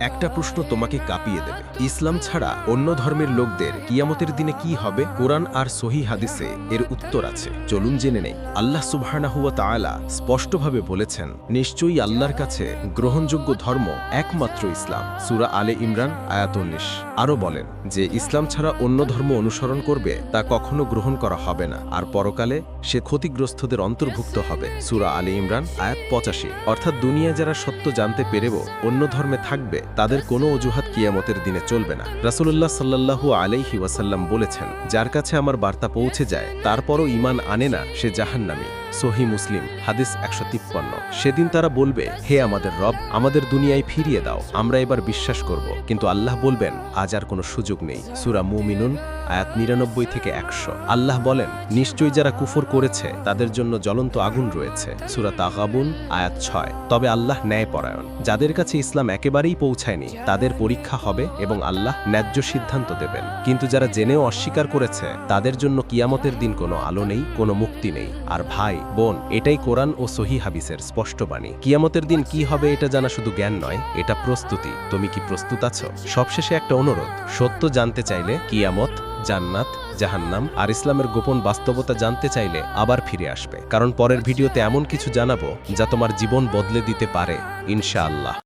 একটা প্রশ্ন তোমাকে কাঁপিয়ে দেবে। ইসলাম ছাড়া অন্য ধর্মের লোকদের কিয়ামতের দিনে কি হবে? কোরআন আর সহি হাদিসে এর উত্তর আছে। চলুন জেনে নেই। আল্লাহ সুবহানাহুয়া তাআলা স্পষ্টভাবে বলেছেন, নিশ্চয়ই আল্লাহর কাছে গ্রহণযোগ্য ধর্ম একমাত্র ইসলাম। সূরা আলে ইমরান আয়াতন্নিশ আরও বলেন যে, ইসলাম ছাড়া অন্য ধর্ম অনুসরণ করবে তা কখনো গ্রহণ করা হবে না। আর পরকালে সে ক্ষতিগ্রস্তদের অন্তর্ভুক্ত হবে। সুরা আলে ইমরান, আয়াত পঁচাশি। অর্থাৎ দুনিয়ায় যারা সত্য জানতে পেরেও অন্য ধর্মে থাকবে তাদের কোনো অজুহাত কিয়ামতের দিনে চলবে না। রাসুল্লাহ সাল্লাল্লাহু আলাইহি ওয়াসাল্লাম বলেছেন, যার কাছে আমার বার্তা পৌঁছে যায়, তারপরও ইমান আনে না, সে জাহান্নামী। সহি মুসলিম, হাদিস একশো তিপ্পান্ন। সেদিন তারা বলবে, হে আমাদের রব, আমাদের দুনিয়ায় ফিরিয়ে দাও, আমরা এবার বিশ্বাস করব। কিন্তু আল্লাহ বলবেন, আজ আর কোনো সুযোগ নেই। সুরা মুমিনুন আয়াত নিরানব্বই থেকে একশো। আল্লাহ বলেন, নিশ্চয়ই যারা কুফর করেছে, তাদের জন্য জ্বলন্ত আগুন রয়েছে। সুরা তাগাবুন, আয়াত ছয়। তবে আল্লাহ ন্যায়পরায়ণ। যাদের কাছে ইসলাম একেবারেই পৌঁছায়নি, তাদের পরীক্ষা হবে এবং আল্লাহ ন্যায্য সিদ্ধান্ত দেবেন। কিন্তু যারা জেনেও অস্বীকার করেছে, তাদের জন্য কিয়ামতের দিন কোনো আলো নেই, কোনো মুক্তি নেই। আর ভাই, বোন, এটাই কোরআন ও সহি হাবিসের স্পষ্ট বাণী। কিয়ামতের দিন কি হবে এটা জানা শুধু জ্ঞান নয়, এটা প্রস্তুতি। তুমি কি প্রস্তুত আছো? সবশেষে একটা অনুরোধ, সত্য জানতে চাইলে কিয়ামত জান্নাত, জাহান্নাম আর ইসলামের গোপন বাস্তবতা জানতে চাইলে আবার ফিরে আসবে। কারণ পরের ভিডিওতে এমন কিছু জানাব যা তোমার জীবন বদলে দিতে পারে, ইনশাআল্লাহ।